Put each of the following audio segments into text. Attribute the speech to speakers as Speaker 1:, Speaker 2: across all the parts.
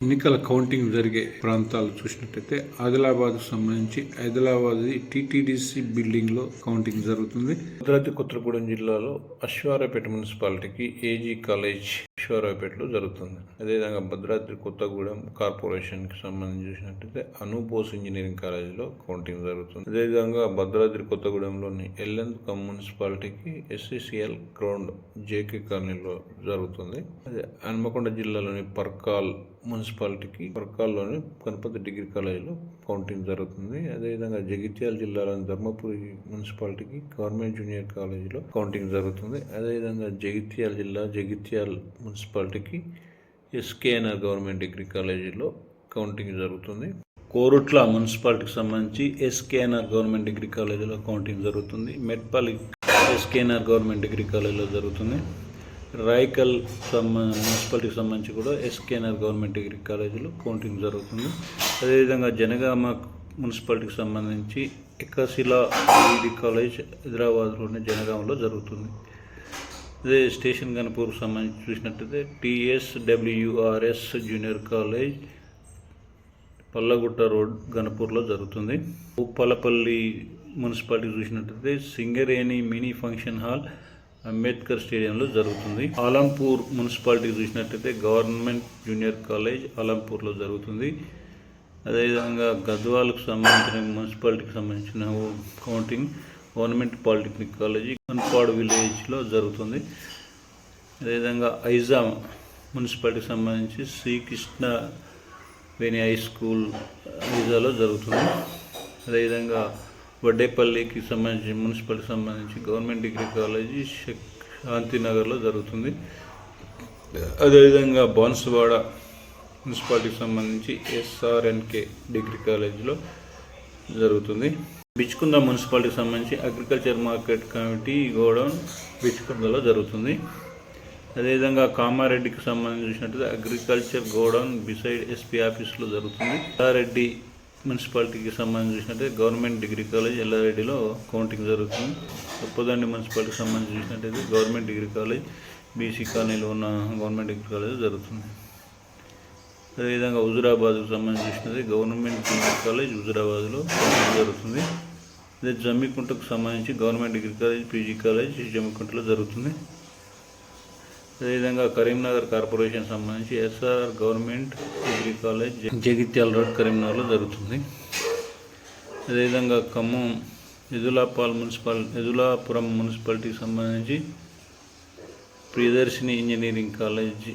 Speaker 1: ఎన్నికల కౌంటింగ్ జరిగే ప్రాంతాలు చూసినట్టయితే ఆదిలాబాద్ సంబంధించి ఆదిలాబాద్ టీటీడీసీ బిల్డింగ్లో కౌంటింగ్ జరుగుతుంది. భద్రాద్రి కొత్తగూడెం జిల్లాలో అశ్వారాపేట మున్సిపాలిటీకి ఏజీ కాలేజ్ అశ్వారాపేటలో జరుగుతుంది. అదేవిధంగా భద్రాద్రి కొత్తగూడెం కార్పొరేషన్కి సంబంధించి చూసినట్టయితే అనూబోస్ ఇంజనీరింగ్ కాలేజీలో కౌంటింగ్ జరుగుతుంది. అదేవిధంగా భద్రాద్రి కొత్తగూడెంలోని ఎల్ఎన్ మున్సిపాలిటీకి ఎస్సీసీఎల్ గ్రౌండ్ జేకే కాలనీలో జరుగుతుంది. అదే హన్మకొండ జిల్లాలోని పర్కాల్ మున్సిపాలిటీకి పర్కాల్లోని గణపతి డిగ్రీ కాలేజీలో కౌంటింగ్ జరుగుతుంది. అదేవిధంగా జగిత్యాల జిల్లాలోని ధర్మపురి మున్సిపాలిటీకి గవర్నమెంట్ జూనియర్ కాలేజీలో కౌంటింగ్ జరుగుతుంది. అదేవిధంగా జగిత్యాల జిల్లా జగిత్యాల మున్సిపాలిటీకి ఎస్కేఎన్ఆర్ గవర్నమెంట్ డిగ్రీ కాలేజీలో కౌంటింగ్ జరుగుతుంది. కోరుట్ల మున్సిపాలిటీకి సంబంధించి ఎస్కేఎన్ఆర్ గవర్నమెంట్ డిగ్రీ కాలేజీలో కౌంటింగ్ జరుగుతుంది. మెట్పల్లి ఎస్కేఎన్ఆర్ గవర్నమెంట్ డిగ్రీ కాలేజీలో జరుగుతుంది. రాయకల్ సంబ మున్సిపాలిటీకి సంబంధించి కూడా ఎస్కేఎన్ఆర్ గవర్నమెంట్ డిగ్రీ కాలేజీలో కౌంటింగ్ జరుగుతుంది. అదేవిధంగా జనగామ మున్సిపాలిటీకి సంబంధించి ఎకశిలా డిగ్రీ కాలేజ్ హైదరాబాద్లోని జనగామలో జరుగుతుంది. అదే స్టేషన్ గణపూర్కి సంబంధించి చూసినట్టయితే TS WRS junior college Pallagutta road గణపూర్లో జరుగుతుంది. ఉప్పలపల్లి మున్సిపాలిటీ చూసినట్టయితే Singareni mini function hall Ambedkar స్టేడియంలో జరుగుతుంది. ఆలంపూర్ మున్సిపాలిటీ చూసినట్టయితే గవర్నమెంట్ జూనియర్ కాలేజ్ ఆలంపూర్లో జరుగుతుంది. అదేవిధంగా గద్వాలకు సంబంధించిన మున్సిపాలిటీకి సంబంధించిన counting government polytechnic college Kanpad విలేజ్లో జరుగుతుంది. అదేవిధంగా ఐజామ్ మున్సిపాలిటీకి సంబంధించి శ్రీకృష్ణ వేణి హై స్కూల్ ఐజాలో జరుగుతుంది. అదేవిధంగా వడ్డేపల్లికి సంబంధించి మున్సిపాలిటీకి సంబంధించి గవర్నమెంట్ డిగ్రీ కాలేజీ శక్- శాంతినగర్లో జరుగుతుంది. అదేవిధంగా బాన్సువాడ మున్సిపాలిటీకి సంబంధించి ఎస్ఆర్ఎన్కే డిగ్రీ కాలేజీలో జరుగుతుంది. బిచ్చుకుంద మున్సిపాలిటీకి సంబంధించి అగ్రికల్చర్ మార్కెట్ కమిటీ గోడౌన్ బిచ్చుకుందలో జరుగుతుంది. అదేవిధంగా కామారెడ్డికి సంబంధించి అగ్రికల్చర్ గోడౌన్ బిసైడ్ ఎస్పీ ఆఫీస్లో జరుగుతుంది. ఎల్లారెడ్డి మున్సిపాలిటీకి సంబంధించినట్టే గవర్నమెంట్ డిగ్రీ కాలేజ్ ఎల్లారెడ్డిలో కౌంటింగ్ జరుగుతుంది. ఉప్పదండి మున్సిపాలిటీకి సంబంధించినట్టయితే గవర్నమెంట్ డిగ్రీ కాలేజ్ బీసీ కాలనీలో ఉన్న గవర్నమెంట్ డిగ్రీ కాలేజ్ జరుగుతుంది. అదేవిధంగా హుజురాబాద్కు సంబంధించినది గవర్నమెంట్ డిగ్రీ కాలేజ్ హుజురాబాద్లో జరుగుతుంది. ఇది జమ్మికుంటకు సంబంధించి government degree college PG college జమ్మికుంటలో జరుగుతుంది. అదేవిధంగా కరీంనగర్ కార్పొరేషన్ సంబంధించి SR government degree college Jagtial road కరీంనగర్లో జరుగుతుంది. అదేవిధంగా ఖమ్మం ఎదులాపాల్ మున్సిపాల్ ఎదులాపురం మున్సిపాలిటీకి సంబంధించి ప్రియదర్శిని ఇంజనీరింగ్ కాలేజ్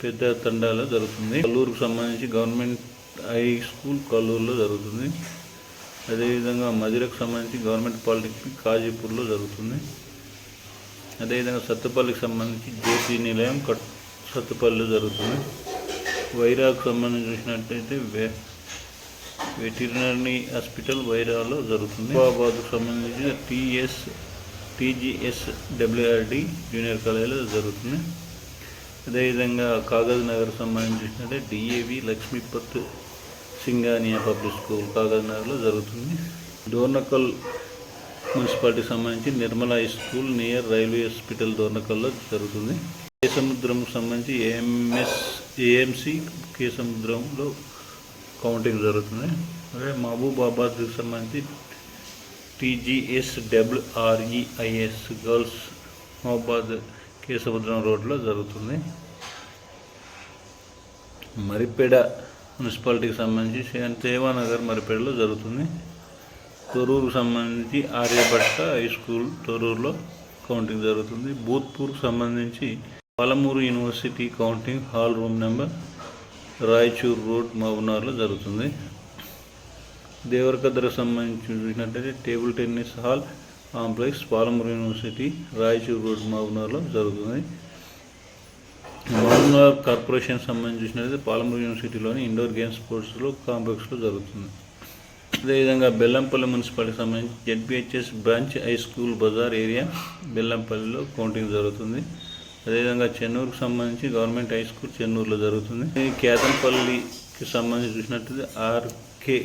Speaker 1: పెద్ద తండాలో జరుగుతుంది. కల్లూరుకు సంబంధించి గవర్నమెంట్ హై స్కూల్ కల్లూరులో జరుగుతుంది. అదేవిధంగా మధిరకు సంబంధించి గవర్నమెంట్ పాలిటెక్నిక్ కాజీపూర్లో జరుగుతుంది. అదేవిధంగా సత్తుపల్లికి సంబంధించి జేసీ నిలయం కట్ సత్తుపల్లిలో జరుగుతుంది. వైరాకు సంబంధించి చూసినట్టయితే వే వెటర్నరీ హాస్పిటల్ వైరాలో జరుగుతుంది. హైదరాబాద్కు సంబంధించి టీఎస్ టీజీఎస్ డబ్ల్యూఆర్డి జూనియర్ కాలేజీలో జరుగుతుంది. అదేవిధంగా కాగజ్ నగర్ సంబంధించి చూసినట్టే DAV Lakshmipat Singhania public school Kagaz జరుగుతుంది. డోర్నకల్ మున్సిపాలిటీకి సంబంధించి Nirmala high school near railway hospital దోర్నకల్లో జరుగుతుంది. కేసముద్రంకు సంబంధించి ఏఎంఎస్ ఏఎంసీ కేసముద్రంలో కౌంటింగ్ జరుగుతుంది. అదే మహబూబాబాద్కి సంబంధించి టీజీఎస్ డబ్ల్యూఆర్ఈఐఎస్ గర్ల్స్ మహబాద్ కేశముద్రం రోడ్లో జరుగుతుంది. మరిపేడ మున్సిపాలిటీకి సంబంధించి దేవానగర్ మరిపేడలో జరుగుతుంది. తొరూరుకు సంబంధించి ఆర్యభట్ట హై స్కూల్ తొరూరులో కౌంటింగ్ జరుగుతుంది. భూత్పూర్కు సంబంధించి Palamuru university counting hall room number Raichur road మహబూబ్నగర్లో జరుగుతుంది. దేవరకద్రకు సంబంధించి చూసినట్టయితే table tennis hall complex Palamuru university Raichur road మహబూబ్నగర్లో జరుగుతుంది. మహబూబ్నగర్ కార్పొరేషన్ సంబంధించి చూసినట్లయితే పాలమూరు యూనివర్సిటీలోని ఇండోర్ గేమ్స్ స్పోర్ట్స్లో కాంప్లెక్స్లో జరుగుతుంది. అదేవిధంగా బెల్లంపల్లి మున్సిపాలిటీకి సంబంధించి ZBHS branch high school Bazar area బెల్లంపల్లిలో కౌంటింగ్ జరుగుతుంది. అదేవిధంగా చెన్నూరుకు సంబంధించి గవర్నమెంట్ హై స్కూల్ చెన్నూరులో జరుగుతుంది. కేతంపల్లికి సంబంధించి చూసినట్లయితే RK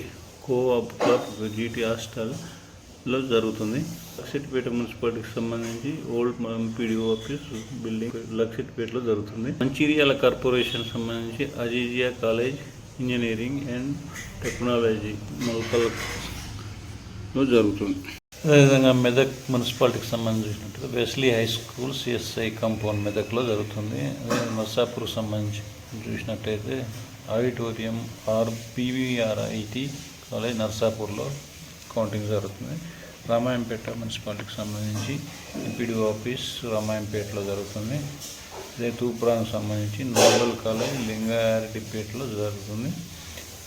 Speaker 1: co-op club GT hostel
Speaker 2: లో జరుగుతుంది. లక్షిట్పేట మున్సిపాలిటీకి సంబంధించి ఓల్డ్ ఎంపీడీఓ ఆఫీస్ బిల్డింగ్ లక్షిట్పేటలో జరుగుతుంది. మంచిర్యాల కార్పొరేషన్ సంబంధించి Azeezia college engineering and technology మొలకల్లో జరుగుతుంది. అదేవిధంగా మెదక్ మున్సిపాలిటీకి సంబంధించినట్టుగా Wesley high school CSI compound మెదక్లో జరుగుతుంది. అదే నర్సాపూర్ సంబంధించి చూసినట్టయితే ఆడిటోరియం ఆర్ పీవీఆర్ఐటి కాలేజ్ నర్సాపూర్లో కౌంటింగ్ జరుగుతుంది. రామాయంపేట మున్సిపాలిటీకి సంబంధించి ఎంపీడీ ఆఫీస్ రామాయంపేటలో జరుగుతుంది. అదే తూప్రానికి సంబంధించి నోబల్ కాలేజ్ లింగారెడ్డిపేటలో జరుగుతుంది.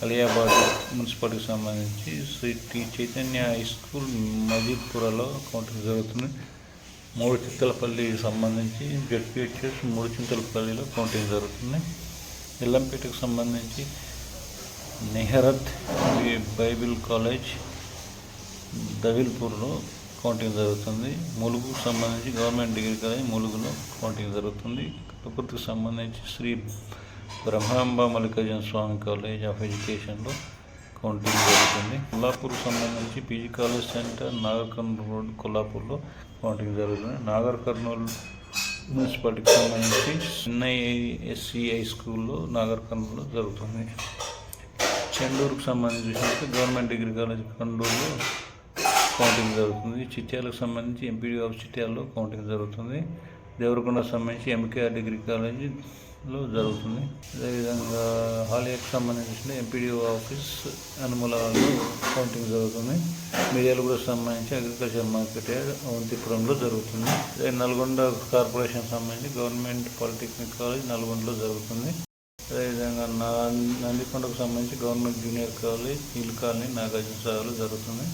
Speaker 2: అలియాబాద్ మున్సిపాలిటీకి సంబంధించి Sri T Chaitanya high school మజీద్పురలో counting జరుగుతుంది. మూడు చింతలపల్లికి సంబంధించి జడ్పిహెచ్ఎస్ మూడు చింతలపల్లిలో కౌంటింగ్ జరుగుతుంది. ఎల్లంపేటకు సంబంధించి నెహరత్ బైబిల్ కాలేజ్ దవిల్పూర్లో కౌంటింగ్ జరుగుతుంది. ములుగుకు సంబంధించి గవర్నమెంట్ డిగ్రీ కాలేజ్ ములుగులో కౌంటింగ్ జరుగుతుంది. కలకుర్తికి సంబంధించి శ్రీ బ్రహ్మాంబ మల్లికార్జున స్వామి కాలేజ్ ఆఫ్ ఎడ్యుకేషన్లో కౌంటింగ్ జరుగుతుంది. కొల్లాపూర్ సంబంధించి PG college centre Nagar Kurnool road కొల్లాపూర్లో counting జరుగుతుంది. నాగర్ కర్నూలు మున్సిపాలిటీకి సంబంధించి చెన్నై ఎస్సీ హై స్కూల్లో నాగర్ కర్నూలులో జరుగుతుంది. చెండూరుకు సంబంధించి చూసినట్టు గవర్నమెంట్ డిగ్రీ కాలేజ్ కండూరులో కౌంటింగ్ జరుగుతుంది. చిట్యాలకు సంబంధించి ఎంపీడీ ఆఫ్ చిట్యాల్లో కౌంటింగ్ జరుగుతుంది. దేవరకొండకు సంబంధించి ఎంకేఆర్ డిగ్రీ కాలేజీలో జరుగుతుంది. అదేవిధంగా హాలియాకు సంబంధించిన ఎంపీడీ ఆఫీస్ అనుమలలో కౌంటింగ్ జరుగుతుంది. మిర్యాలగూడ సంబంధించి అగ్రికల్చర్ మార్కెట్ అవంతిపురంలో జరుగుతుంది. నల్గొండ కార్పొరేషన్ సంబంధించి గవర్నమెంట్ పాలిటెక్నిక్ కాలేజ్ నల్గొండలో జరుగుతుంది. అదేవిధంగా నా నందికొండకు సంబంధించి government junior college Neel colony Nagarjuna సాగర్లో జరుగుతుంది.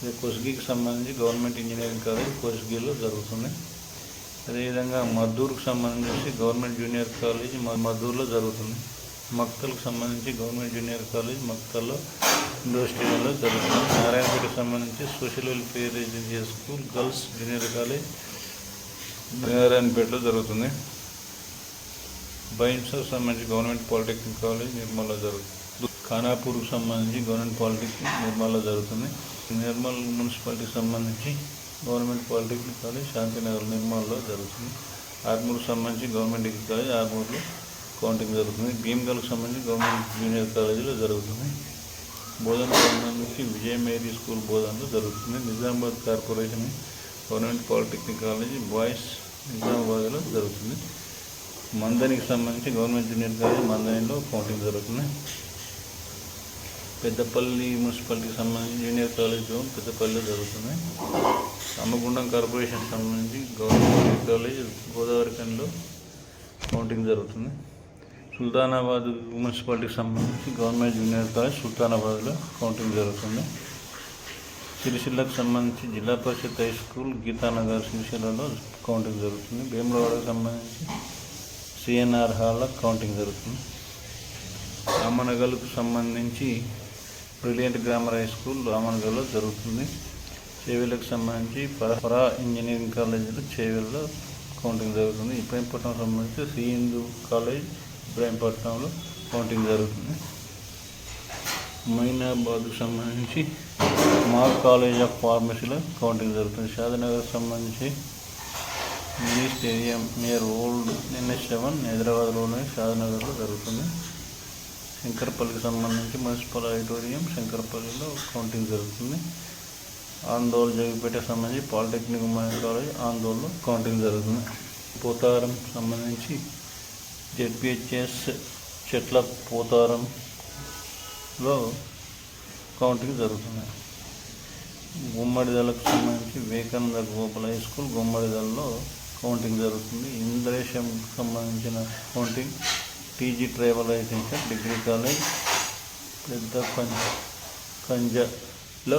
Speaker 2: ఇది కొస్గికి సంబంధించి గవర్నమెంట్ ఇంజనీరింగ్ కాలేజ్ కొసిగిలో జరుగుతుంది. అదేవిధంగా మద్దూరుకు సంబంధించి గవర్నమెంట్ జూనియర్ కాలేజ్ మద్దూరులో జరుగుతుంది. మక్తల్కు సంబంధించి గవర్నమెంట్ జూనియర్ కాలేజ్ మక్తల్లో ఇండోస్ట్రియల్లో జరుగుతుంది. నారాయణపేటకు సంబంధించి social welfare agency school girls junior college నారాయణపేటలో జరుగుతుంది. బైన్స్కు సంబంధించి గవర్నమెంట్ పాలిటెక్నిక్ కాలేజ్ నిర్మల్లో జరుగుతుంది ఖానాపూర్కి సంబంధించి గవర్నమెంట్ పాలిటెక్నిక్ నిర్మల్లో జరుగుతుంది. నిర్మల్ మున్సిపాలిటీకి సంబంధించి గవర్నమెంట్ పాలిటెక్నిక్ కాలేజ్ శాంతినగర్ నిర్మల్లో జరుగుతుంది. ఆర్మూర్కి సంబంధించి గవర్నమెంట్ డిగ్రీ కాలేజ్ ఆర్మూర్లో కౌంటింగ్ జరుగుతుంది. భీమ్గల్కి సంబంధించి గవర్నమెంట్ జూనియర్ కాలేజీలో జరుగుతుంది. బోధన సంబంధించి విజయ మేరీ స్కూల్ బోధనలో జరుగుతుంది. Nizamabad corporation government polytechnic college boys నిజామాబాద్లో జరుగుతుంది. మందనికి సంబంధించి గవర్నమెంట్ జూనియర్ కాలేజ్ మందనిలో కౌంటింగ్ జరుగుతుంది. పెద్దపల్లి మున్సిపాలిటీకి సంబంధించి జూనియర్ కాలేజ్ జోన్ పెద్దపల్లిలో జరుగుతుంది రామగుండం కార్పొరేషన్ సంబంధించి గవర్నమెంట్ కాలేజ్ గోదావరిఖండ్లో కౌంటింగ్ జరుగుతుంది. సుల్తానాబాద్ మున్సిపాలిటీకి సంబంధించి గవర్నమెంట్ జూనియర్ కాలేజ్ సుల్తానాబాద్లో కౌంటింగ్ జరుగుతుంది. సిరిసిల్లకు సంబంధించి జిల్లా పరిషత్ హై స్కూల్ గీతానగర్ సిరిసిల్లలో కౌంటింగ్ జరుగుతుంది. భీమలవాడకు సంబంధించి సిఎన్ఆర్ హాల్లో కౌంటింగ్ జరుగుతుంది. రామనగర్కు సంబంధించి బ్రిలియంట్ గ్రామర్ హై స్కూల్ రామనగర్లో జరుగుతుంది. చేవెళ్ళకు సంబంధించి పరా ఇంజనీరింగ్ కాలేజీలో చేవెళ్ళలో కౌంటింగ్ జరుగుతుంది. ఇబ్రాహీంపట్నం సంబంధించి శ్రీ హిందూ కాలేజ్ ఇబ్రాహీంపట్నంలో కౌంటింగ్ జరుగుతుంది. మైనాబాద్కు సంబంధించి మా కాలేజ్ ఆఫ్ ఫార్మసీలో కౌంటింగ్ జరుగుతుంది. షాదనగర్కి సంబంధించి mini stadium near old NS seven హైదరాబాద్లోనే షాదనగర్లో జరుగుతుంది. శంకరపల్లికి సంబంధించి మున్సిపల్ ఆడిటోరియం శంకరపల్లిలో కౌంటింగ్ జరుగుతుంది. ఆందోళన జగిపేటకు సంబంధించి పాలిటెక్నిక్ ఉమెన్ కాలేజ్ ఆందోళనలో కౌంటింగ్ జరుగుతుంది. పోతారం సంబంధించి జెడ్పిహెచ్ఎస్ చెట్ల పోతారంలో కౌంటింగ్ జరుగుతుంది. గుమ్మడిదలకు సంబంధించి వివేకానంద గోపాల హై స్కూల్ గుమ్మడిదలలో కౌంటింగ్ జరుగుతుంది. ఇంద్రేశం సంబంధించిన కౌంటింగ్ టీజీ ట్రైబల్ లైసెన్సర్ డిగ్రీ కాలేజ్ పెద్ద పంచ కంజలో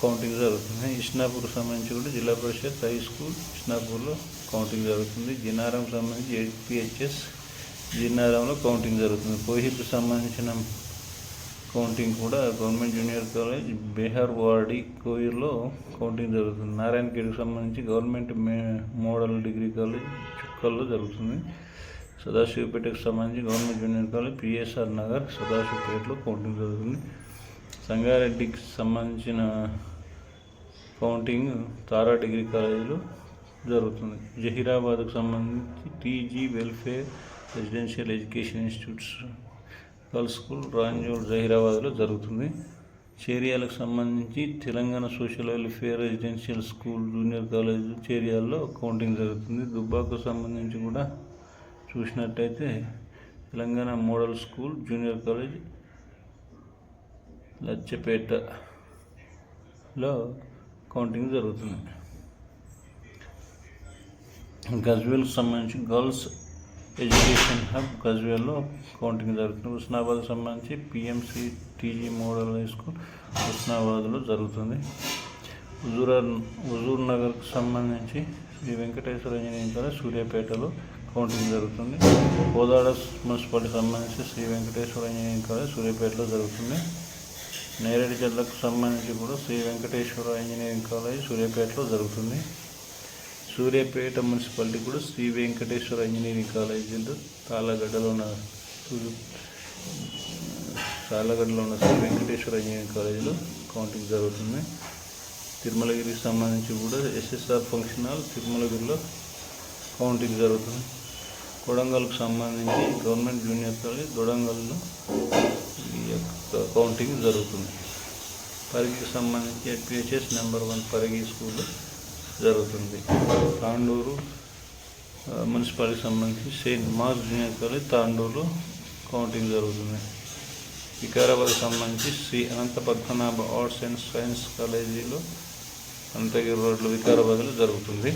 Speaker 2: కౌంటింగ్ జరుగుతుంది. ఇష్నాపూర్ సంబంధించి కూడా జిల్లా పరిషత్ హై స్కూల్ ఇష్నాపూర్లో కౌంటింగ్ జరుగుతుంది. జినారం సంబంధించి హెచ్పిహెచ్ఎస్ జిన్నారంలో కౌంటింగ్ జరుగుతుంది. కోహిబ్కి సంబంధించిన కౌంటింగ్ కూడా గవర్నమెంట్ జూనియర్ కాలేజ్ బీహార్ వాడి కోయిర్లో కౌంటింగ్ జరుగుతుంది. నారాయణఖేడ్కి సంబంధించి గవర్నమెంట్ మోడల్ డిగ్రీ కాలేజ్ చుక్కల్లో జరుగుతుంది. సదాశివపేటకు సంబంధించి government junior college PSR Nagar సదాశివపేటలో counting జరుగుతుంది. సంగారెడ్డికి సంబంధించిన కౌంటింగ్ తారా డిగ్రీ కాలేజీలో జరుగుతుంది. జహీరాబాద్కు సంబంధించి TG welfare residential education institutes girls school Ramjol జహీరాబాద్లో జరుగుతుంది. చేరియాలకు సంబంధించి Telangana social welfare residential school junior college చేరియాల్లో counting జరుగుతుంది. దుబ్బాకు సంబంధించి కూడా చూసినట్టయితే Telangana model school junior college లచ్చపేటలో counting జరుగుతుంది గజ్వేల్కి సంబంధించి గర్ల్స్ ఎడ్యుకేషన్ హబ్ గజ్వేల్లో కౌంటింగ్ జరుగుతుంది. హుస్నాబాద్కి సంబంధించి PMC TG model high school హుస్నాబాద్లో జరుగుతుంది. హుజూర్ హుజూర్ నగర్కి సంబంధించి శ్రీ వెంకటేశ్వర ఇంజనీరింగ్ కాలేజ్ సూర్యాపేటలో కౌంటింగ్ జరుగుతుంది. కోదాడ మున్సిపాలిటీకి సంబంధించి శ్రీ వెంకటేశ్వర ఇంజనీరింగ్ కాలేజ్ సూర్యాపేటలో జరుగుతుంది. నేరేడు జిల్లాకు సంబంధించి కూడా శ్రీ వెంకటేశ్వర ఇంజనీరింగ్ కాలేజ్ సూర్యాపేటలో జరుగుతుంది. సూర్యాపేట మున్సిపాలిటీ కూడా శ్రీ వెంకటేశ్వర ఇంజనీరింగ్ కాలేజీలో తాళగడ్డలో ఉన్న సూర్య- ఉన్న శ్రీ వెంకటేశ్వర ఇంజనీరింగ్ కాలేజీలో కౌంటింగ్ జరుగుతుంది. తిరుమలగిరికి సంబంధించి కూడా ఎస్ఎస్ఆర్ ఫంక్షన్ హాల్ తిరుమలగిరిలో కౌంటింగ్ జరుగుతుంది. కొడంగల్కు సంబంధించి గవర్నమెంట్ జూనియర్ కాలేజ్ దొడంగల్లో ఈ యొక్క కౌంటింగ్ జరుగుతుంది. పరిగికి సంబంధించి PHS number one Parigi school జరుగుతుంది. తాండూరు మున్సిపాలిటీకి సంబంధించి సెయింట్ మార్క్ జూనియర్ కాలేజ్ తాండూరులో కౌంటింగ్ జరుగుతుంది. వికారాబాద్కి సంబంధించి Sri Anantha Padmanabha arts and science కాలేజీలో అనంతగిరి రోడ్లు వికారాబాద్లో జరుగుతుంది.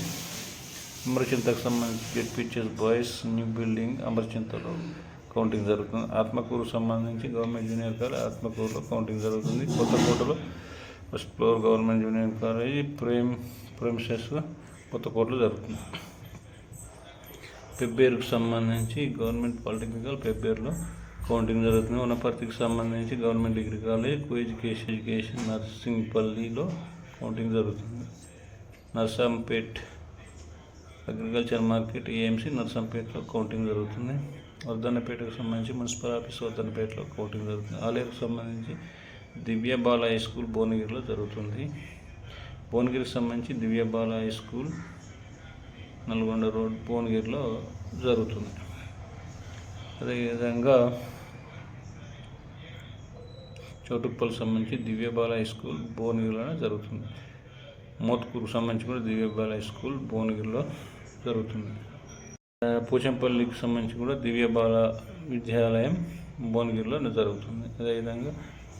Speaker 2: అమరచింతకు సంబంధించి పిక్చర్స్ బాయ్స్ న్యూ బిల్డింగ్ అమరచింతలో కౌంటింగ్ జరుగుతుంది. ఆత్మకూరు సంబంధించి గవర్నమెంట్ జూనియర్ కాలేజ్ ఆత్మకూరులో కౌంటింగ్ జరుగుతుంది. కొత్తకోటలో first floor government junior college Prem premises కొత్తకోటలో జరుగుతుంది. పెబ్బేరుకు సంబంధించి గవర్నమెంట్ పాలిటెక్నికల్ పెబ్బేరులో కౌంటింగ్ జరుగుతుంది. వనపర్తికి సంబంధించి government degree college co education education నర్సింగ్పల్లిలో counting జరుగుతుంది. నర్సంపేట్ అగ్రికల్చర్ మార్కెట్ ఏఎంసీ నర్సంపేటలో కౌంటింగ్ జరుగుతుంది. వర్ధన్నపేటకు సంబంధించి మున్సిపల్ ఆఫీస్ వర్ధన్నపేటలో కౌంటింగ్ జరుగుతుంది. ఆలయకు సంబంధించి దివ్య బాల హై స్కూల్ భువనగిరిలో జరుగుతుంది. భువనగిరికి సంబంధించి Divya Bala high school Nalgonda road భువనగిరిలో జరుగుతుంది. అదేవిధంగా చౌటుప్పల్ సంబంధించి దివ్యబాల హై స్కూల్ భువనగిరిలోనే జరుగుతుంది. మోత్కూరుకు సంబంధించి కూడా దివ్యబాల హై స్కూల్ భువనగిరిలో జరుగుతుంది. పూచంపల్లికి పోచంపల్లికి సంబంధించి కూడా దివ్యబాల విద్యాలయం భువనగిరిలో జరుగుతుంది. అదేవిధంగా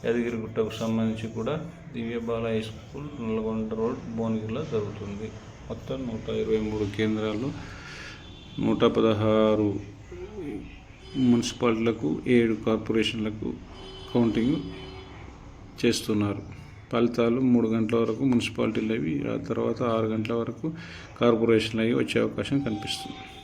Speaker 2: యాదగిరిగుట్టకు సంబంధించి కూడా Divyabala high school Nalgonda road భువనగిరిలో జరుగుతుంది.
Speaker 1: మొత్తం నూట ఇరవై మూడు కేంద్రాలు నూట పదహారు మున్సిపాలిటీలకు ఏడు కార్పొరేషన్లకు కౌంటింగ్ చేస్తున్నారు. ఫలితాలు మూడు గంటల వరకు మున్సిపాలిటీలు అవి ఆ తర్వాత ఆరు గంటల వరకు కార్పొరేషన్లు అవి వచ్చే అవకాశం కనిపిస్తుంది.